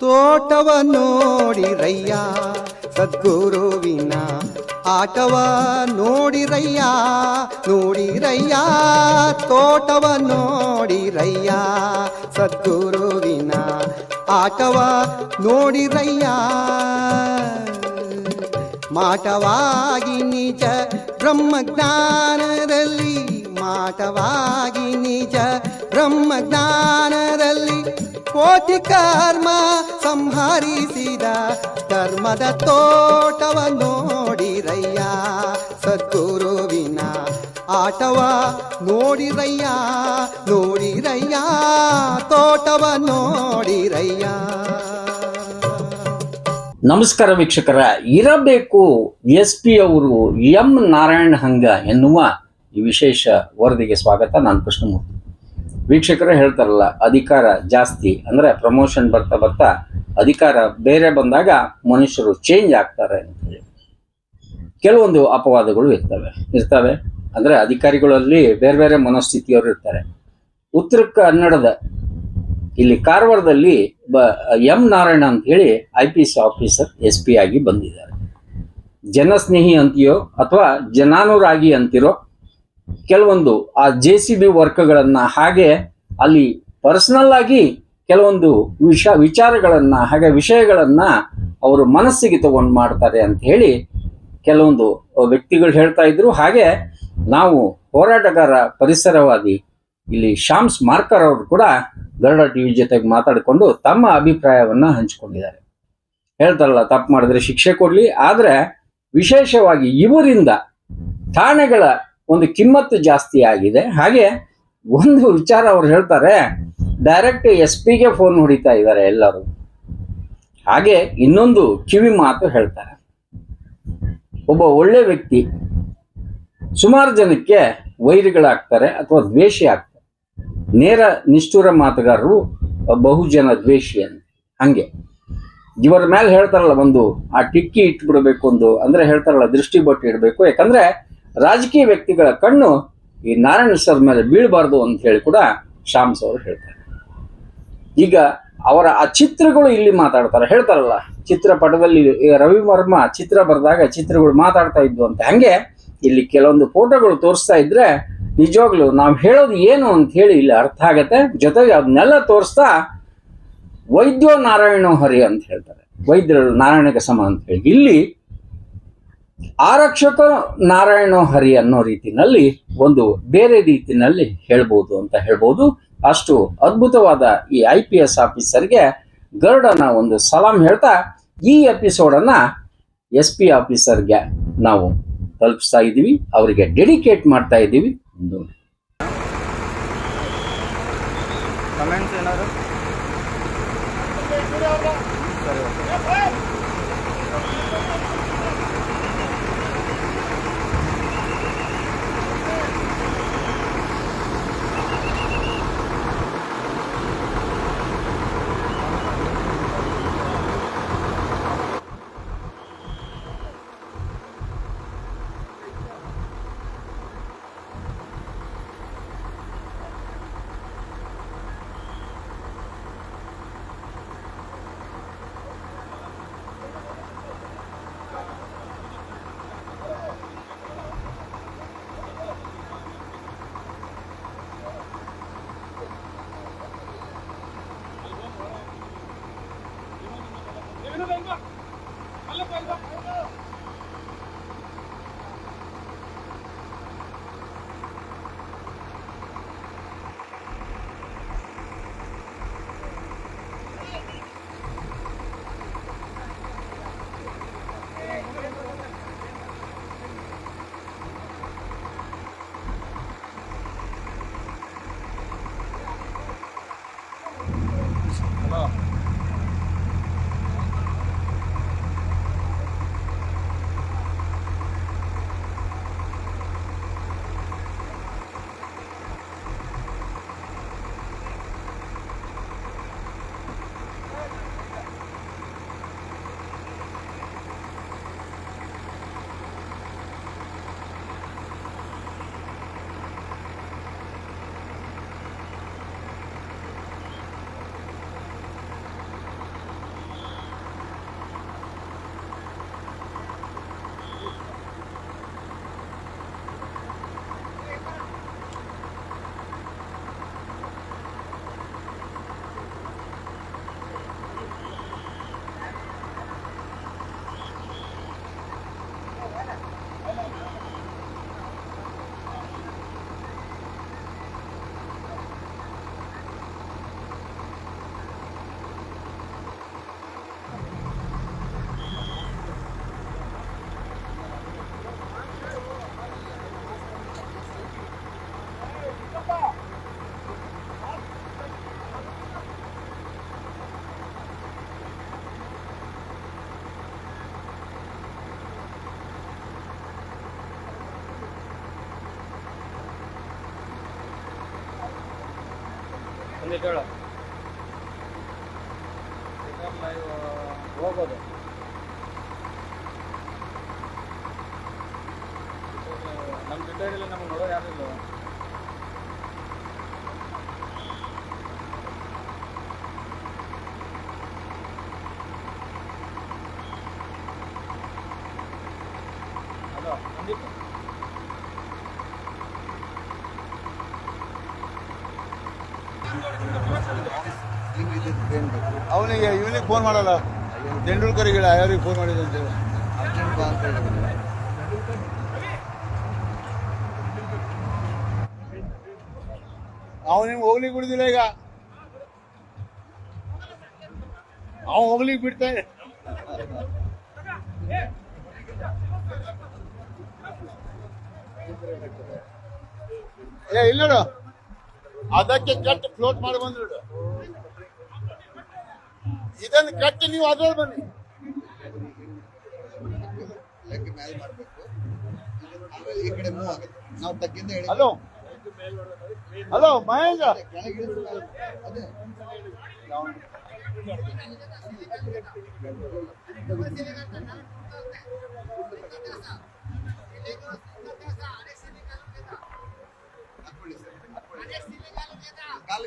ತೋಟವ ನೋಡಿರಯ್ಯ, ಸದ್ಗುರುವಿನ ಆಟವ ನೋಡಿರಯ್ಯ ನೋಡಿರಯ್ಯ, ತೋಟವ ನೋಡಿರಯ್ಯ, ಸದ್ಗುರುವಿನ ಆಟವ ನೋಡಿರಯ್ಯ. ಮಾಟವಾಗಿ ನಿಜ ಬ್ರಹ್ಮಜ್ಞಾನದಲ್ಲಿ, ಮಾಟವಾಗಿ ನಿಜ ಬ್ರಹ್ಮಜ್ಞಾನದಲ್ಲಿ ಕೋಟಿ ಕರ್ಮ ಸಂಹರಿಸಿದ ಧರ್ಮದ ತೋಟವ ನೋಡಿರಯ್ಯ. ಸದ್ಗುರುವಿನ ಆಟವ ನೋಡಿರಯ್ಯ ನೋಡಿರಯ್ಯ, ತೋಟವ ನೋಡಿರಯ್ಯ. ನಮಸ್ಕಾರ ವೀಕ್ಷಕರ, ಇರಬೇಕು ಎಸ್ ಪಿ ಅವರು ಎಂ ನಾರಾಯಣ ಹಂಗ ಎನ್ನುವ ಈ ವಿಶೇಷ ವರದಿಗೆ ಸ್ವಾಗತ. ನಾನು ಕೃಷ್ಣಮೂರ್ತಿ. ವೀಕ್ಷಕರೇ ಹೇಳ್ತಾರಲ್ಲ, ಅಧಿಕಾರ ಜಾಸ್ತಿ ಅಂದ್ರೆ ಪ್ರಮೋಷನ್ ಬರ್ತಾ ಬರ್ತಾ ಅಧಿಕಾರ ಬೇರೆ ಬಂದಾಗ ಮನುಷ್ಯರು ಚೇಂಜ್ ಆಗ್ತಾರೆ ಅಂತ ಹೇಳಿ. ಕೆಲವೊಂದು ಅಪವಾದಗಳು ಇರ್ತವೆ. ಇರ್ತವೆ. ಅಂದ್ರೆ ಅಧಿಕಾರಿಗಳಲ್ಲಿ ಬೇರೆ ಬೇರೆ ಮನಸ್ಥಿತಿಯವರು ಇರ್ತಾರೆ. ಉತ್ತರ ಕನ್ನಡದ, ಇಲ್ಲಿ ಕಾರವಾರದಲ್ಲಿ ಬ, ಎಂ ನಾರಾಯಣ ಅಂತ ಹೇಳಿ I P S officer S P ಆಗಿ ಬಂದಿದ್ದಾರೆ. ಜನಸ್ನೇಹಿ ಅಂತೀಯೋ ಅಥವಾ ಜನಾನುರಾಗಿ ಅಂತಿರೋ ಕೆಲವೊಂದು ಆ ಜೆ ಸಿ ಬಿ ವರ್ಕ್ಗಳನ್ನ ಹಾಗೆ ಅಲ್ಲಿ ಪರ್ಸನಲ್ ಆಗಿ ಕೆಲವೊಂದು ವಿಷ, ವಿಚಾರಗಳನ್ನ, ಹಾಗೆ ವಿಷಯಗಳನ್ನ ಅವರು ಮನಸ್ಸಿಗೆ ತಗೊಂಡು ಮಾಡ್ತಾರೆ ಅಂತ ಹೇಳಿ ಕೆಲವೊಂದು ವ್ಯಕ್ತಿಗಳು ಹೇಳ್ತಾ ಇದ್ರು. ಹಾಗೆ ನಾವು ಹೋರಾಟಗಾರ ಪರಿಸರವಾದಿ ಇಲ್ಲಿ ಶಾಮ್ಸ್ ಮಾರ್ಕರ್ ಅವರು ಕೂಡ ಗರುಡ ಟಿವಿ ಜೊತೆಗೆ ಮಾತಾಡಿಕೊಂಡು ತಮ್ಮ ಅಭಿಪ್ರಾಯವನ್ನ ಹಂಚಿಕೊಂಡಿದ್ದಾರೆ. ಹೇಳ್ತಾರಲ್ಲ, ತಪ್ಪು ಮಾಡಿದ್ರೆ ಶಿಕ್ಷೆ ಕೊಡ್ಲಿ. ಆದರೆ ವಿಶೇಷವಾಗಿ ಇವರಿಂದ ಠಾಣೆಗಳ ಒಂದು ಕಿಮ್ಮತ್ತು ಜಾಸ್ತಿ ಆಗಿದೆ. ಹಾಗೆ ಒಂದು ವಿಚಾರ ಅವ್ರು ಹೇಳ್ತಾರೆ ಡೈರೆಕ್ಟ್ ಎಸ್ ಪಿಗೆ ಫೋನ್ ಹೊಡಿತಾ ಇದ್ದಾರೆ ಎಲ್ಲರೂ. ಹಾಗೆ ಇನ್ನೊಂದು ಕಿವಿ ಮಾತು ಹೇಳ್ತಾರೆ. ಒಬ್ಬ ಒಳ್ಳೆ ವ್ಯಕ್ತಿ ಸುಮಾರು ಜನಕ್ಕೆ ವೈರಿಗಳಾಗ್ತಾರೆ ಅಥವಾ ದ್ವೇಷಿ ಆಗ್ತಾರೆ. ನೇರ ನಿಷ್ಠುರ ಮಾತುಗಾರರು ಬಹುಜನ ದ್ವೇಷಿ ಅಂತ. ಹಂಗೆ. ಇವರ ಮೇಲೆ ಹೇಳ್ತಾರಲ್ಲ, ಒಂದು ಆ ಟಿಕ್ಕಿ ಇಟ್ಬಿಡ್ಬೇಕು ಒಂದು, ಅಂದ್ರೆ ಹೇಳ್ತಾರಲ್ಲ ದೃಷ್ಟಿ ಬೊಟ್ಟು ಇಡಬೇಕು. ಯಾಕಂದ್ರೆ ರಾಜಕೀಯ ವ್ಯಕ್ತಿಗಳ ಕಣ್ಣು ಈ ನಾರಾಯಣ ಸರ್ ಮೇಲೆ ಬೀಳಬಾರ್ದು ಅಂತ ಹೇಳಿ ಕೂಡ ಶಾಮ್ಸ್ ಅವರು ಹೇಳ್ತಾರೆ. ಈಗ ಅವರ ಆ ಚಿತ್ರಗಳು ಇಲ್ಲಿ ಮಾತಾಡ್ತಾರೆ. ಹೇಳ್ತಾರಲ್ಲ, ಚಿತ್ರಪಟದಲ್ಲಿ ಈ ರವಿ ವರ್ಮ ಚಿತ್ರ ಬರೆದಾಗ ಚಿತ್ರಗಳು ಮಾತಾಡ್ತಾ ಇದ್ವು ಅಂತ. ಹಂಗೆ ಇಲ್ಲಿ ಕೆಲವೊಂದು ಫೋಟೋಗಳು ತೋರಿಸ್ತಾ ಇದ್ರೆ ನಿಜವಾಗ್ಲು ನಾವು ಹೇಳೋದು ಏನು ಅಂತ ಹೇಳಿ ಇಲ್ಲಿ ಅರ್ಥ ಆಗತ್ತೆ. ಜೊತೆಗೆ ಅದನ್ನೆಲ್ಲ ತೋರಿಸ್ತಾ ವೈದ್ಯೋ ನಾರಾಯಣೋ ಹರಿ ಅಂತ ಹೇಳ್ತಾರೆ. ವೈದ್ಯರು ನಾರಾಯಣಗೆ ಸಮ ಅಂತ ಹೇಳಿ. ಇಲ್ಲಿ ಆರಕ್ಷಕ ನಾರಾಯಣ ಹರಿ ಅನ್ನೋ ರೀತಿನಲ್ಲಿ ಒಂದು ಬೇರೆ ರೀತಿನಲ್ಲಿ ಹೇಳ್ಬೋದು ಅಂತ ಹೇಳ್ಬೋದು. ಅಷ್ಟು ಅದ್ಭುತವಾದ ಈ ಐ ಪಿ ಎಸ್ ಆಫೀಸರ್ಗೆ ಗರುಡನ ಒಂದು ಸಲಾಂ ಹೇಳ್ತಾ ಈ ಎಪಿಸೋಡನ್ನ ಎಸ್ ಪಿ ಆಫೀಸರ್ಗೆ ನಾವು ತಲುಪಿಸ್ತಾ ಇದ್ದೀವಿ. ಅವರಿಗೆ ಡೆಡಿಕೇಟ್ ಮಾಡ್ತಾ ಇದ್ದೀವಿ. ಒಂದಿಟ್ಟು ಹೇಳು ಹೋಗ್ಬೋದು ನಮ್ಮ ಜೊತೆಯಲ್ಲಿ ನಮ್ಗೆ ನೋಡೋ ಯಾರಿಲ್ಲ ಅವನಿಗೆ ಇವನಿಗೆ ಫೋನ್ ಮಾಡಲ್ಲ ತೆಂಡೂಲ್ಕರ್ಗೆ ಯಾರಿಗೆ ಫೋನ್ ಮಾಡಿದೆ ಅಂತ ಹೇಳಿ ಅವನಿಗೆ ಹೋಗ್ಲಿಕ್ಕೆ ಬಿಡುದಿಲ್ಲ ಈಗ ಅವ ಹೋಗ್ಲಿಕ್ಕೆ ಬಿಡ್ತಾನೆ. ಏ, ಇಲ್ಲ. ಅದಕ್ಕೆ ಕಟ್ ಫ್ಲೋಟ್ ಮಾಡಿ ಬಂದ್ರು ಇದನ್ನು ಕಟ್ಟಿ ನೀವು ಅದ್ರಲ್ಲಿ ಬನ್ನಿ. ಈ ಕಡೆ ಮೂವ್ ಆಗುತ್ತೆ. ನಾವು ತಗ್ಗಿಂದ ಹೇಳಿ ಹಲೋ. ಹಲೋ ಮಹೇಶ. ಅದೇ.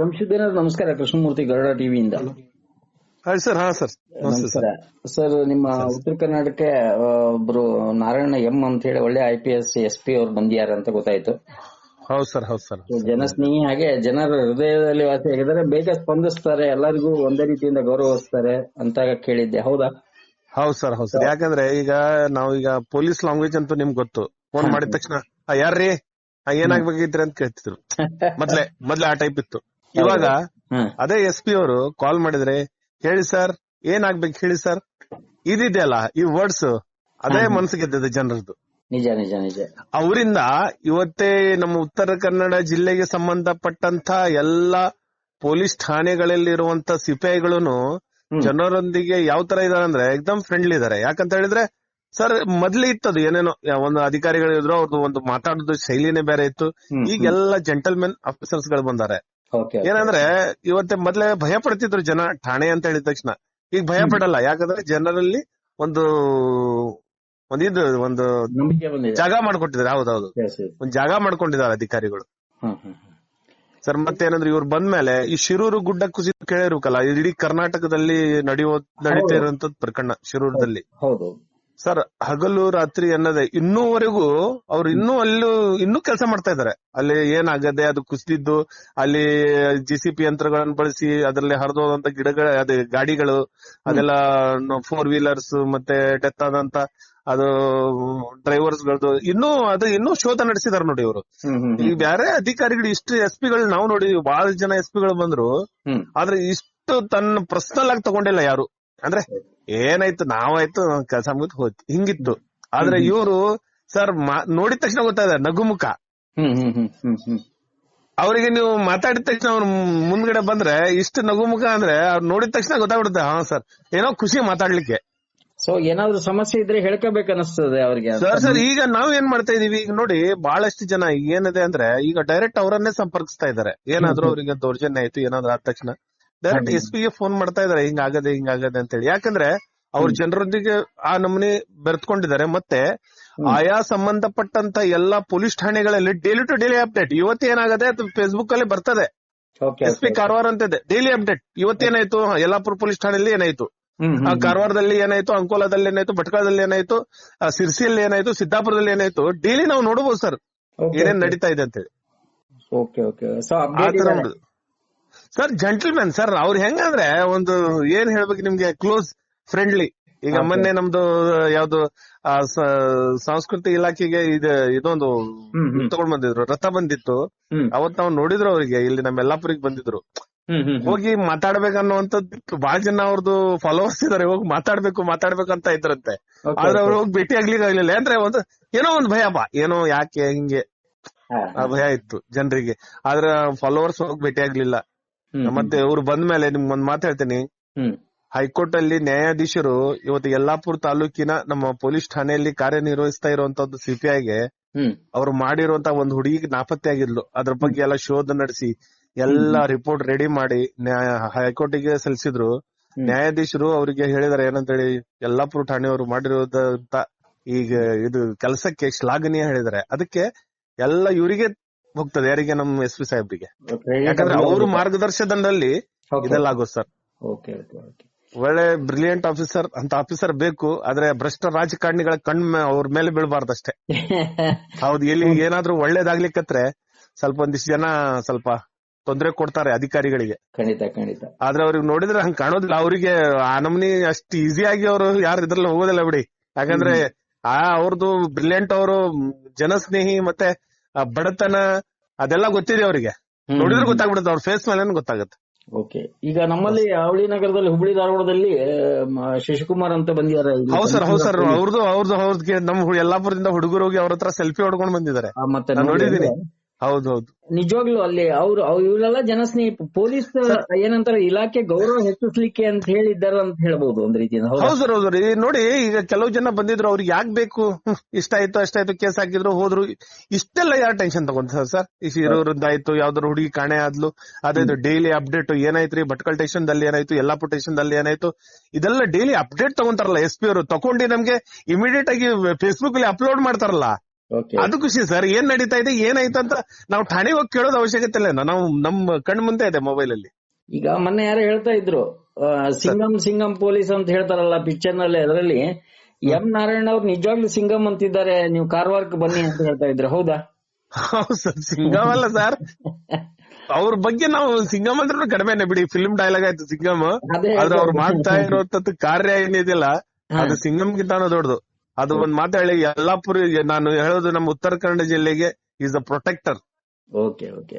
ಶಂಶುದ್ದೀನ್ ನಮಸ್ಕಾರ ಕೃಷ್ಣಮೂರ್ತಿ ಗರುಡ ಟಿವಿಯಿಂದ. ಹಾಯ್ ಸರ್ ಹಾ ಸರ್. ಸರ್. ನಮಸ್ಕಾರ. ಸರ್ ನಿಮ್ಮ ಉತ್ತರ ಕರ್ನಾಟಕ ಒಬ್ರು ನಾರಾಯಣ ಎಂ ಅಂತ ಹೇಳಿ ಒಳ್ಳೆ I P S S P ಅವ್ರು ಬಂದಿದ್ದಾರೆ ಅಂತ ಗೊತ್ತಾಯ್ತು. ಹೌದು ಸರ್ ಹೌದು ಸರ್. ಜನಸ್ನೇಹಿ ಹಾಗೆ ಜನರ ಹೃದಯದಲ್ಲಿ ವಾಸಿಯಾಗಿದ್ದಾರೆ ಬೇಗ ಸ್ಪಂದಿಸ್ತಾರೆ ಎಲ್ಲರಿಗೂ ಒಂದೇ ರೀತಿಯಿಂದ ಗೌರವಿಸ್ತಾರೆ ಅಂತ ಕೇಳಿದ್ದೆ. ಹೌದಾ? ಹೌದ್ ಸರ್ ಹೌದ್ ಸರ್. ಯಾಕಂದ್ರೆ ಈಗ ನಾವು ಈಗ ಪೊಲೀಸ್ ಲ್ಯಾಂಗ್ವೇಜ್ ಅಂತೂ ನಿಮ್ಗೆ ಗೊತ್ತು. ಫೋನ್ ಮಾಡಿದ ತಕ್ಷಣ ಯಾರ್ರೀ? ಏನಾಗ್ಬೇಕಿದ್ರಿ ಅಂತ ಕೇಳ್ತಿದ್ರು. ಮೊದ್ಲೇ ಮೊದ್ಲೇ ಆ ಟೈಪ್ ಇತ್ತು. ಇವಾಗ ಅದೇ ಎಸ್ ಪಿ ಅವರು ಕಾಲ್ ಮಾಡಿದ್ರೆ ಹೇಳಿ ಸರ್ ಏನಾಗ್ಬೇಕು ಹೇಳಿ ಸರ್ ಇದಿದೆಯಲ್ಲ ಈ ವರ್ಡ್ಸ್ ಅದೇ ಮನಸ್ಸಿಗೆ ಜನರದು ಜನರದ್ದು. ನಿಜ ನಿಜ ನಿಜ. ಅವರಿಂದ ಇವತ್ತೇ ನಮ್ಮ ಉತ್ತರ ಕನ್ನಡ ಜಿಲ್ಲೆಗೆ ಸಂಬಂಧಪಟ್ಟಂತ ಎಲ್ಲಾ ಪೊಲೀಸ್ ಠಾಣೆಗಳಲ್ಲಿರುವಂತ ಸಿಪಾಯಿಗಳು. ಜನರೊಂದಿಗೆ ಯಾವ ತರ ಇದಾರೆ ಅಂದ್ರೆ ಎಕ್ದಮ್ ಫ್ರೆಂಡ್ಲಿ ಇದಾರೆ. ಯಾಕಂತ ಹೇಳಿದ್ರೆ ಸರ್ ಮೊದ್ಲೇ ಇತ್ತದು ಏನೇನೋ ಒಂದು ಒಂದು ಅಧಿಕಾರಿಗಳಿದ್ರು ಅವ್ರದ್ದು ಒಂದು ಮಾತಾಡೋದು ಶೈಲಿನೇ ಬೇರೆ ಇತ್ತು. ಈಗೆಲ್ಲಾ ಜೆಂಟಲ್ಮೆನ್ ಆಫೀಸರ್ಸ್ಗಳು ಬಂದಾರೆ. ಏನಂದ್ರೆ ಇವತ್ತೆ ಮೊದ್ಲೇ ಭಯ ಪಡ್ತಿದ್ರು ಜನ ಠಾಣೆ ಅಂತ ಹೇಳಿದ ತಕ್ಷಣ. ಈಗ ಭಯ ಪಡಲ್ಲ ಯಾಕಂದ್ರೆ ಜನರಲ್ಲಿ ಒಂದು ಒಂದಿದು ಒಂದು ಜಾಗ ಮಾಡ್ಕೊಟ್ಟಿದ್ದಾರೆ. ಹೌದೌದು. ಒಂದ್ ಜಾಗ ಮಾಡ್ಕೊಂಡಿದ್ದಾರೆ ಅಧಿಕಾರಿಗಳು. ಸರ್ ಮತ್ತೇನಂದ್ರೆ ಇವ್ರು ಬಂದ್ಮೇಲೆ ಈ ಶಿರೂರು ಗುಡ್ಡ ಕುಸಿತ ಕೇಳಿರ್ಬೇಕಲ್ಲ ಇಡೀ ಕರ್ನಾಟಕದಲ್ಲಿ ನಡೆಯುವ ನಡೀತಾ ಇರುವಂತದ್ ಪ್ರಕರಣ ಶಿರೂರದಲ್ಲಿ. ಹೌದು. ಸರ್ ಹಗಲು ರಾತ್ರಿ ಅನ್ನೋದೇ. ಇನ್ನೂವರೆಗೂ ಅವ್ರು ಇನ್ನೂ ಅಲ್ಲೂ ಇನ್ನೂ ಕೆಲಸ ಮಾಡ್ತಾ ಇದಾರೆ ಅಲ್ಲಿ ಏನಾಗದೆ ಅದು ಕುಸಿದಿದ್ದು ಅಲ್ಲಿ ಜಿ ಸಿ ಪಿ ಯಂತ್ರಗಳನ್ನ ಬಳಸಿ ಅದರಲ್ಲಿ ಹರಿದೋದಂತ ಗಿಡಗಳ ಅದೇ ಗಾಡಿಗಳು ಅದೆಲ್ಲ ಫೋರ್ ವೀಲರ್ಸ್ ಮತ್ತೆ ಡೆತ್ ಆದಂತ ಅದು ಡ್ರೈವರ್ಸ್ ಗಳದ್ದು. ಇನ್ನೂ ಅದು ಇನ್ನೂ ಶೋಧ ನಡೆಸಿದಾರೆ ನೋಡಿ ಅವರು ಈ ಬೇರೆ ಅಧಿಕಾರಿಗಳು ಇಷ್ಟು ಎಸ್ ಪಿಗಳು ನಾವು ನೋಡಿ ಬಹಳ ಜನ ಎಸ್ ಪಿಗಳು ಬಂದ್ರು. ಆದ್ರೆ ಇಷ್ಟು ತನ್ನ ಪರ್ಸನಲ್ ಆಗಿ ತಗೊಂಡಿಲ್ಲ ಯಾರು. ಅಂದ್ರೆ ಏನಾಯ್ತು ನಾವಾಯ್ತು ಕೆಲಸ ಮುಗಿದ್ ಹೋಯ್ತು ಹಿಂಗಿತ್ತು. ಆದ್ರೆ ಇವರು ಸರ್ ನೋಡಿದ ತಕ್ಷಣ ಗೊತ್ತಾದ ನಗುಮುಖ. ಅವರಿಗೆ ನೀವು ಮಾತಾಡಿದ ತಕ್ಷಣ ಅವ್ರ ಮುಂದ್ಗಡೆ ಬಂದ್ರೆ ಇಷ್ಟು ನಗುಮುಖ ಅಂದ್ರೆ ಅವ್ರು ನೋಡಿದ ತಕ್ಷಣ ಗೊತ್ತಾಗ್ಬಿಡುತ್ತೆ ಹಾ ಸರ್. ಏನೋ ಖುಷಿ ಮಾತಾಡ್ಲಿಕ್ಕೆ. ಸೊ ಏನಾದ್ರು ಸಮಸ್ಯೆ ಇದ್ರೆ ಹೇಳ್ಕೋಬೇಕು ಅನಿಸ್ತದೆ ಅವ್ರಿಗೆ ಸರ್ ಸರ್ ಈಗ ನಾವ್ ಏನ್ ಮಾಡ್ತಾ ಇದೀವಿ ಈಗ ನೋಡಿ ಬಹಳಷ್ಟು ಜನ ಏನಿದೆ ಅಂದ್ರೆ ಈಗ ಡೈರೆಕ್ಟ್ ಅವರನ್ನೇ ಸಂಪರ್ಕಿಸ್ತಾ ಇದಾರೆ ಏನಾದ್ರೂ ಅವರಿಗೆ ದೌರ್ಜನ್ಯ ಆಯ್ತು ಏನಾದ್ರು ಆದ ತಕ್ಷಣ. ಡೈರೆಕ್ಟ್ ಎಸ್ ಪಿಗೆ ಫೋನ್ ಮಾಡ್ತಾ ಇದಾರೆ ಹಿಂಗ್ ಆಗದೆ ಹಿಂಗ್ ಆಗದೆ ಅಂತ ಹೇಳಿ ಯಾಕಂದ್ರೆ ಅವ್ರ. ಜನರೊಂದಿಗೆ ಆ ನಮೂನಿ ಬೆರೆತ್ಕೊಂಡಿದ್ದಾರೆ. ಮತ್ತೆ ಆಯಾ ಸಂಬಂಧಪಟ್ಟಂತ ಎಲ್ಲಾ ಪೊಲೀಸ್ ಠಾಣೆಗಳಲ್ಲಿ ಡೈಲಿ ಟು ಡೈಲಿ ಅಪ್ಡೇಟ್ ಇವತ್ತೇನಾಗದೆ ಅದು ಫೇಸ್ಬುಕ್ ಅಲ್ಲಿ ಬರ್ತದೆ. ಎಸ್ ಪಿ ಕಾರವಾರ ಅಂತ ಇದೆ ಡೈಲಿ ಅಪ್ಡೇಟ್ ಇವತ್ತೇನಾಯ್ತು ಯಲ್ಲಾಪುರ ಪೊಲೀಸ್ ಠಾಣೆಯಲ್ಲಿ ಏನಾಯ್ತು? ಆ ಕಾರವಾರದಲ್ಲಿ ಏನಾಯ್ತು? ಅಂಕೋಲಾದಲ್ಲಿ ಏನಾಯ್ತು? ಭಟ್ಕಳದಲ್ಲಿ ಏನಾಯ್ತು? ಸಿರ್ಸಿಯಲ್ಲಿ ಏನಾಯ್ತು? ಸಿದ್ದಾಪುರದಲ್ಲಿ ಏನಾಯ್ತು? ಡೈಲಿ ನಾವು ನೋಡಬಹುದು ಸರ್ ಏನೇನ್ ನಡೀತಾ ಇದೆ ಅಂತ ಹೇಳಿ ಸರ್ ಜೆಂಟಲ್ಮನ್ ಸರ್ ಅವ್ರು ಹೆಂಗಂದ್ರೆ ಒಂದು ಏನ್ ಹೇಳ್ಬೇಕು ನಿಮ್ಗೆ? ಕ್ಲೋಸ್ ಫ್ರೆಂಡ್ಲಿ ಈಗ. ಮೊನ್ನೆ ನಮ್ದು ಯಾವ್ದು ಸಂಸ್ಕೃತಿ ಇಲಾಖೆಗೆ ಇದು ಇದೊಂದು ತಗೊಂಡ್ ಬಂದಿದ್ರು ರಥ ಬಂದಿತ್ತು. ಅವತ್ ನಾವು ನೋಡಿದ್ರು ಅವರಿಗೆ ಇಲ್ಲಿ ನಮ್ಮ ಯಲ್ಲಾಪುರಿಗೆ ಬಂದಿದ್ರು. ಹೋಗಿ ಮಾತಾಡ್ಬೇಕನ್ನುವಂಥದ್ದು ಬಹಳ ಜನ ಅವ್ರದ್ದು ಫಾಲೋವರ್ಸ್ ಇದಾರೆ ಹೋಗಿ ಮಾತಾಡ್ಬೇಕು ಮಾತಾಡ್ಬೇಕು ಅಂತ ಇದ್ರಂತೆ ಆದ್ರೆ ಅವ್ರು ಹೋಗಿ ಭೇಟಿ ಆಗ್ಲಿಕ್ಕೆ ಆಗ್ಲಿಲ್ಲ. ಅಂದ್ರೆ ಒಂದು ಏನೋ ಒಂದು ಭಯ ಬಾ ಏನೋ ಯಾಕೆ ಹಿಂಗೆ? ಆ ಭಯ ಇತ್ತು ಜನರಿಗೆ. ಆದ್ರೆ ಫಾಲೋವರ್ಸ್ ಹೋಗಿ ಭೇಟಿ ಆಗ್ಲಿಲ್ಲ. ಮತ್ತೆ ಇವ್ರು ಬಂದ್ಮೇಲೆ ನಿಮ್ಗೆ ಒಂದ್ ಮಾತು ಹೇಳ್ತೀನಿ. ಹೈಕೋರ್ಟ್ ಅಲ್ಲಿ ನ್ಯಾಯಾಧೀಶರು ಇವತ್ತು ಯಲ್ಲಾಪುರ ತಾಲೂಕಿನ ನಮ್ಮ ಪೊಲೀಸ್ ಠಾಣೆಯಲ್ಲಿ ಕಾರ್ಯನಿರ್ವಹಿಸ್ತಾ ಇರುವಂತದ್ದು ಸಿಪಿಐಗೆ ಅವ್ರು ಮಾಡಿರುವಂತ ಒಂದು ಹುಡುಗಿ ನಾಪತ್ತೆ ಆಗಿದ್ಲು. ಅದ್ರ ಬಗ್ಗೆ ಎಲ್ಲ ಶೋಧ ನಡೆಸಿ ಎಲ್ಲಾ ರಿಪೋರ್ಟ್ ರೆಡಿ ಮಾಡಿ ಹೈಕೋರ್ಟಿಗೆ ಸಲ್ಲಿಸಿದ್ರು. ನ್ಯಾಯಾಧೀಶರು ಅವರಿಗೆ ಹೇಳಿದಾರೆ ಏನಂತ ಹೇಳಿ ಯಲ್ಲಾಪುರ ಠಾಣೆಯವರು ಮಾಡಿರೋದಂತ ಈಗ ಇದು ಕೆಲಸಕ್ಕೆ ಶ್ಲಾಘನೀಯ ಹೇಳಿದಾರೆ. ಅದಕ್ಕೆ ಎಲ್ಲ ಇವರಿಗೆ ಹೋಗ್ತದೆ. ಯಾರಿಗೆ? ನಮ್ಮ ಎಸ್ ಪಿ ಸಾಹೇಬ್ರಿಗೆ. ಯಾಕಂದ್ರೆ ಅವರು ಮಾರ್ಗದರ್ಶನದಲ್ಲಿ. ಇದೆಲ್ಲ ಆಗೋದು ಸರ್. ಒಳ್ಳೆ ಬ್ರಿಲಿಯಂಟ್ ಆಫೀಸರ್ ಅಂತ ಆಫೀಸರ್ ಬೇಕು ಆದ್ರೆ ಭ್ರಷ್ಟ ರಾಜಕಾರಣಿಗಳ ಕಣ್ ಅವ್ರ ಮೇಲೆ ಬೀಳಬಾರ್ದಷ್ಟೇ. ಹೌದು ಇಲ್ಲಿ ಏನಾದ್ರೂ ಒಳ್ಳೇದಾಗ್ಲಿಕ್ಕತ್ರೆ ಸ್ವಲ್ಪ ಒಂದಿಷ್ಟು ಜನ ಸ್ವಲ್ಪ ತೊಂದರೆ ಕೊಡ್ತಾರೆ ಅಧಿಕಾರಿಗಳಿಗೆ. ಖಂಡಿತ ಖಂಡಿತ. ಆದ್ರೆ ಅವ್ರಿಗೆ ನೋಡಿದ್ರೆ ಹಂಗ್ ಕಾಣೋದಿಲ್ಲ. ಅವರಿಗೆ ಆ ನಮ್ನಿ ಅಷ್ಟು ಈಸಿಯಾಗಿ ಅವರು ಯಾರು ಇದ್ರಲ್ಲಿ ಹೋಗೋದಿಲ್ಲ ಬಿಡಿ. ಯಾಕಂದ್ರೆ ಆ ಅವ್ರದ್ದು ಬ್ರಿಲಿಯಂಟ್ ಅವರು ಜನಸ್ನೇಹಿ ಮತ್ತೆ ಬಡತನ ಅದೆಲ್ಲ ಗೊತ್ತಿದೆ ಅವರಿಗೆ. ನೋಡಿದ್ರೆ ಗೊತ್ತಾಗ್ಬಿಡುತ್ತೆ ಅವ್ರ ಫೇಸ್ ಮೇಲೆ ಗೊತ್ತಾಗುತ್ತೆ. ಓಕೆ ಈಗ ನಮ್ಮಲ್ಲಿ ಅವಳಿ ನಗರದಲ್ಲಿ ಹುಬ್ಳಿ ಧಾರವಾಡದಲ್ಲಿ ಶಶಿಕುಮಾರ್ ಅಂತ ಬಂದಿದ್ದಾರೆ. ಹೌದು ಸರ್ ಹೌದು ಸರ್. ಅವ್ರದ್ದು ಅವ್ರದ್ದು ಅವ್ರದ್ದು ನಮ್ ಯಲ್ಲಾಪುರದಿಂದ ಹುಡುಗರು ಹೋಗಿ ಅವ್ರ ಹತ್ರ ಸೆಲ್ಫಿ ಹೊಡ್ಕೊಂಡ್ ಬಂದಿದ್ದಾರೆ. ಮತ್ತೆ ನೋಡಿದೀನಿ ನಿಜವಾಗ್ಲೂ ಅಲ್ಲಿ ಅವ್ರು ಅವ್- ಇವರೆಲ್ಲ ಜನಸ್ನೇಹಿ ಪೊಲೀಸ್ ಏನಂತಾರೆ ಇಲಾಖೆ ಗೌರವ ಹೆಚ್ಚಿಸ್ಲಿಕ್ಕೆ ಅಂತ ಹೇಳಿದ್ದಾರೆ ಅಂತ ಹೇಳ್ಬೋದು ಒಂದ್ ರೀತಿಯಿಂದ ಹೌದು? ಸರ್ ಹೌದು ನೋಡಿ ಈಗ ಕೆಲವು ಜನ ಬಂದಿದ್ರು ಅವ್ರಿಗೆ ಯಾಕೆ ಬೇಕು? ಇಷ್ಟ ಆಯ್ತು ಅಷ್ಟಾಯ್ತು ಕೇಸ್ ಹಾಕಿದ್ರು ಹೋದ್ರು. ಇಷ್ಟೆಲ್ಲ ಯಾರು ಟೆನ್ಷನ್ ತಗೊಂತಾರೆ ಸರ್ ಇರೋರದ್ದಾಯ್ತು ಯಾವ್ದಾದ್ರು ಹುಡುಗಿ ಕಾಣೆ ಆದ್ಲು ಅದಾಯ್ತು ಡೈಲಿ ಅಪ್ಡೇಟ್ ಏನಾಯ್ತ್ರಿ? ಭಟ್ಕಲ್ ಸ್ಟೇಷನ್ ದಲ್ಲಿ ಏನಾಯ್ತು? ಎಲ್ಲಾ ಸ್ಟೇಷನ್ ದಲ್ಲಿ ಏನಾಯ್ತು? ಇದೆಲ್ಲ ಡೈಲಿ ಅಪ್ಡೇಟ್ ತಗೊಂತಾರಲ್ಲ ಎಸ್ ಪಿ ಅವರು. ತಗೊಂಡು ನಮ್ಗೆ ಇಮಿಡಿಯೇಟ್ ಆಗಿ ಫೇಸ್ಬುಕ್ ಅಲ್ಲಿ ಅಪ್ಲೋಡ್ ಮಾಡ್ತಾರಲ್ಲ. ಅದು ಖುಷಿ ಸರ್. ಏನ್ ನಡೀತಾ ಇದೆ ಏನಾಯ್ತು ಅಂತ ನಾವು ಠಾಣೆ ಹೋಗಿ ಕೇಳೋದು ಅವಶ್ಯಕತೆ ಇಲ್ಲ. ನಾವು ನಮ್ಮ ಕಣ್ ಮುಂದೆ ಇದೆ ಮೊಬೈಲ್ ಅಲ್ಲಿ. ಈಗ ಮೊನ್ನೆ ಯಾರು ಹೇಳ್ತಾ ಇದ್ರು ಸಿಂಗಂ ಸಿಂಗಂ ಪೊಲೀಸ್ ಅಂತ ಹೇಳ್ತಾರಲ್ಲ ಪಿಕ್ಚರ್ನಲ್ಲಿ ಅದರಲ್ಲಿ ಎಂ ನಾರಾಯಣ ಅವ್ರು ನಿಜವಾಗ್ಲೂ ಸಿಂಗಂ ಅಂತಿದ್ದಾರೆ ನೀವು ಕಾರವಾರಕ್ಕೆ ಬನ್ನಿ ಅಂತ ಹೇಳ್ತಾ ಇದ್ರೆ. ಹೌದಾ? ಹೌದು ಸರ್ ಸಿಂಗಮ್ ಅಲ್ಲ ಸರ್. ಅವ್ರ ಬಗ್ಗೆ ನಾವು ಸಿಂಗಮ್ ಅಂದ್ರೂ ಕಡಿಮೆನೆ ಬಿಡಿ. ಫಿಲ್ಮ್ ಡೈಲಾಗ್ ಆಯ್ತು ಸಿಂಗಮ್ ಅದೇ ಆದ್ರೆ ಅವ್ರು ಮಾಡ್ತಾ ಇರೋ ಕಾರ್ಯ ಏನಿದೆಯಲ್ಲ ಅದು ಸಿಂಗಮ್ ಗಿಂತ ದೊಡ್ಡದು. ಅದು ಒಂದ್ ಮಾತು ಹೇಳಿ ಯಲ್ಲಾಪುರ ನಾನು ಹೇಳೋದು ನಮ್ಮ ಉತ್ತರ ಕನ್ನಡ ಜಿಲ್ಲೆಗೆ is a protector okay okay.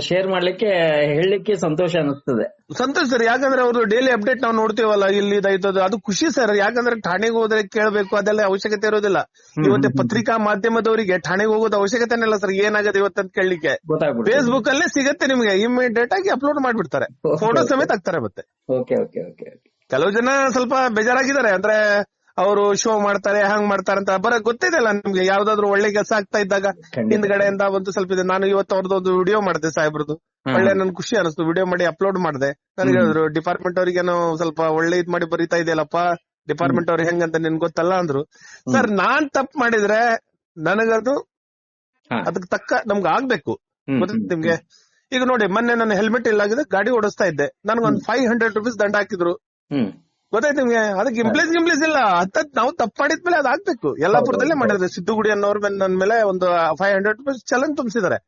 Share ಮಾಡ್ಲಿಕ್ಕೆ ಹೇಳಲಿಕ್ಕೆ ಸಂತೋಷ ಅನಿಸ್ತದೆ. ಸಂತೋಷ ಸರ್ ಯಾಕಂದ್ರೆ ಅವರು ಡೈಲಿ ಅಪ್ಡೇಟ್ ನಾವು ನೋಡ್ತೀವಲ್ಲ ಇಲ್ಲಿ ಇದಾಯ್ತು ಅದು- ಖುಷಿ ಸರ್ ಯಾಕಂದ್ರೆ ಠಾಣೆಗೆ ಹೋದ್ರೆ ಕೇಳಬೇಕು ಅದೆಲ್ಲ ಅವಶ್ಯಕತೆ ಇರೋದಿಲ್ಲ. ಇವತ್ತೆ ಪತ್ರಿಕಾ ಮಾಧ್ಯಮದವರಿಗೆ ಠಾಣೆಗೆ ಹೋಗೋದು ಅವಶ್ಯಕತೆ ಇಲ್ಲ ಸರ್ ಏನಾಗದೆ ಇವತ್ತಂತ ಕೇಳಲಿಕ್ಕೆ. ಫೇಸ್ಬುಕ್ ಅಲ್ಲೇ ಸಿಗತ್ತೆ ನಿಮ್ಗೆ ಇಮಿಡಿಯೇಟ್ ಆಗಿ ಅಪ್ಲೋಡ್ ಮಾಡ್ಬಿಡ್ತಾರೆ. ಫೋಟೋ. ಸಮೇತ ಹಾಕ್ತಾರೆ ಮತ್ತೆ. ಓಕೆ ಓಕೆ ಓಕೆ ಕೆಲವು ಜನ ಸ್ವಲ್ಪ ಬೇಜಾರಾಗಿದ್ದಾರೆ ಅಂದ್ರೆ ಅವರು ಶೋ ಮಾಡ್ತಾರೆ ಹಂಗ್ ಮಾಡ್ತಾರೆ ಅಂತ ಬರ ಗೊತ್ತಿದೆಲ್ಲ ನಿಮ್ಗೆ? ಯಾವ್ದಾದ್ರು ಒಳ್ಳೆ ಕೆಲಸ ಆಗ್ತಾ ಇದ್ದಾಗ. ಹಿಂದ್ಗಡೆಯಿಂದ ಒಂದು ಸ್ವಲ್ಪ ಇದೆ. ನಾನು ಇವತ್ತು ಅವ್ರದ್ದು ಒಂದು ವಿಡಿಯೋ ಮಾಡಿದೆ ಸಾಹೇಬ್ರದ್ದು. ಒಳ್ಳೆ ನನ್ ಖುಷಿ ಅನಿಸ್ತು. ವಿಡಿಯೋ ಮಾಡಿ ಅಪ್ಲೋಡ್ ಮಾಡಿದೆ. ನನಗೆ ಹೇಳಿದ್ರು ಡಿಪಾರ್ಟ್ಮೆಂಟ್ ಅವ್ರಿಗೇನೋ ಸ್ವಲ್ಪ ಒಳ್ಳೆ ಇದ್ ಮಾಡಿ ಬರೀತಾ ಇದೆಯಲ್ಲಪ್ಪ? ಡಿಪಾರ್ಟ್ಮೆಂಟ್ ಅವ್ರಿಗೆ ಹೆಂಗಂತ ನಿನ್ ಗೊತ್ತಲ್ಲ? ಅಂದ್ರು. ಸರ್ ನಾನ್ ತಪ್ಪು ಮಾಡಿದ್ರೆ ನನಗದು. ಅದಕ್ಕೆ ತಕ್ಕ ನಮ್ಗೆ ಆಗ್ಬೇಕು. ಗೊತ್ತಿತ್ತು ನಿಮ್ಗೆ? ಈಗ ನೋಡಿ ಮೊನ್ನೆ ನನ್ನ ಹೆಲ್ಮೆಟ್ ಇಲ್ಲಾಗಿದೆ ಗಾಡಿ ಓಡಿಸ್ತಾ ಇದ್ದೆ. ನನಗೊಂದು ಫೈವ್ ಹಂಡ್ರೆಡ್ ರುಪೀಸ್ ದಂಡ ಹಾಕಿದ್ರು. ಗೊತ್ತಾಯ್ತು ನಿಮ್ಗೆ? ಅದಕ್ಕೆ ಇಂಪ್ಲೇಸ್ ಗಿಂಪ್ಲೇಸ್ ಇಲ್ಲ. ಹತ್ತತ್ ನಾವು ತಪ್ಪು ಮಾಡಿದ್ಮೇಲೆ ಅದ್ ಆಗ್ಬೇಕು. ಯಲ್ಲಾಪುರದಲ್ಲೇ. ಮಾಡಿದ್ರೆ ಸಿದ್ದುಗುಡಿ ಅನ್ನೋರ್ ಮೇಲೆ ಒಂದು ಫೈವ್ ಹಂಡ್ರೆಡ್ ರುಪೀಸ್ ಚಲನ್ ತುಂಬಿಸಿದ್ದಾರೆ.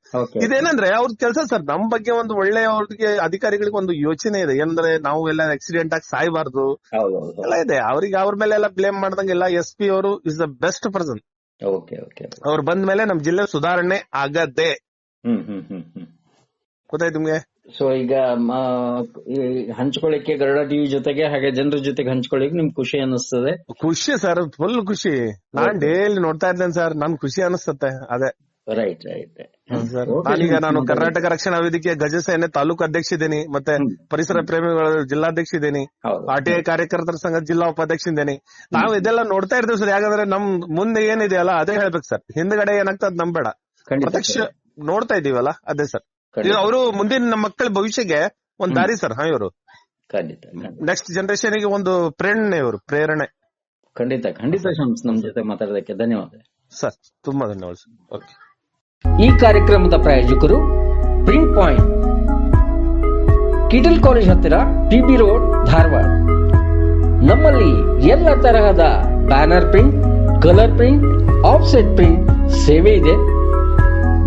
ಇದೇನಂದ್ರೆ ಅವ್ರ ಕೆಲಸ ಸರ್ ನಮ್ ಬಗ್ಗೆ ಒಂದು ಒಳ್ಳೆ ಅವ್ರಿಗೆ ಅಧಿಕಾರಿಗಳಿಗೆ ಒಂದು ಯೋಚನೆ ಇದೆ. ಏನಂದ್ರೆ ನಾವು ಎಲ್ಲ ಆಕ್ಸಿಡೆಂಟ್ ಆಗಿ ಸಾಯಬಾರ್ದು. ಎಲ್ಲ ಇದೆ. ಅವ್ರಿಗೆ ಅವ್ರ ಮೇಲೆ ಎಲ್ಲ ಬ್ಲೇಮ್ ಮಾಡ್ದಂಗೆಲ್ಲ ಎಸ್ ಪಿ ಅವರು ಇಸ್ ದ ಬೆಸ್ಟ್ ಪರ್ಸನ್ ಅವ್ರು ಬಂದ ಮೇಲೆ ನಮ್ ಜಿಲ್ಲೆ ಸುಧಾರಣೆ ಆಗದೆ. ಹ್ಮ್ ಹ್ಮ್ ಹ್ಮ್ ಹ್ಮ್. ಗೊತ್ತಾಯ್ತು ನಿಮ್ಗೆ? ಸೊ ಈಗ ಹಂಚ್ಕೊಳ್ಳಿಕ್ಕೆ ಗರುಡ ಟಿವಿ ಜೊತೆಗೆ ಹಾಗೆ ಜನರ ಜೊತೆಗೆ ಹಂಚ್ಕೊಳ್ಳಿಕ್ಕೆ ನಿಮ್ಗೆ ಖುಷಿ ಅನಿಸ್ತದೆ ಖುಷಿ ಸರ್ ಫುಲ್ ಖುಷಿ. ನಾನ್ ಡೈಲಿ ನೋಡ್ತಾ ಇದ್ದೇನೆ ಸರ್ ನನ್ ಖುಷಿ ಅನಿಸ್ತತೆ ಅದೇ. Right right sir. ನಾನೀಗ ನಾನು ಕರ್ನಾಟಕ ರಕ್ಷಣಾ ವೇದಿಕೆ ಗಜಸೇನೆ ತಾಲೂಕು ಅಧ್ಯಕ್ಷ ಇದ್ದೀನಿ ಮತ್ತೆ ಪರಿಸರ ಪ್ರೇಮಿಗಳ ಜಿಲ್ಲಾಧ್ಯಕ್ಷ ಇದ್ದೀನಿ ಹೌದು. ಆರ್ಟಿಐ ಕಾರ್ಯಕರ್ತರ ಸಂಘದ ಜಿಲ್ಲಾ ಉಪಾಧ್ಯಕ್ಷ ಇದ್ದೇನೆ. ನಾವು ಇದೆಲ್ಲ ನೋಡ್ತಾ ಇರ್ತೇವೆ ಸರ್ ಯಾಕಂದ್ರೆ ನಮ್ ಮುಂದೆ ಏನಿದೆಯಲ್ಲ ಅದೇ ಹೇಳ್ಬೇಕು ಸರ್. ಹಿಂದ್ಗಡೆ ಏನಾಗ್ತದ ನಮ್ ಬೇಡ ಪ್ರತ್ಯಕ್ಷ ನೋಡ್ತಾ ಇದೀವಲ್ಲ ಅದೇ ಸರ್. ಅವರು ಮುಂದಿನ ನಮ್ಮ ಮಕ್ಕಳ ಭವಿಷ್ಯಕ್ಕೆ ಒಂದ್ ದಾರಿ ಸರ್ ಹಾ ಇವರು. ಖಂಡಿತ. ನೆಕ್ಸ್ಟ್ ಜನರೇಷನ್ಗೆ ಒಂದು ಪ್ರೇರಣೆ ಇವರು ಪ್ರೇರಣೆ. ಖಂಡಿತ ಖಂಡಿತ ಶಮ್ಸ್ ನಮ್ ಜೊತೆ ಮಾತಾಡೋದಕ್ಕೆ ಧನ್ಯವಾದ ಸರ್ ತುಂಬಾ ಧನ್ಯವಾದ ಸರ್. ಓಕೆ ಈ ಕಾರ್ಯಕ್ರಮದ ಪ್ರಾಯೋಜಕರು ಪ್ರಿಂಟ್ ಪಾಯಿಂಟ್ ಕಿಟಲ್ ಕಾಲೇಜ್ ಹತ್ತಿರ ಟಿಬಿ ರೋಡ್ ಧಾರವಾಡ. ನಮ್ಮಲ್ಲಿ ಎಲ್ಲ ತರಹದ banner print colour print offset print ಸೇವೆ ಇದೆ.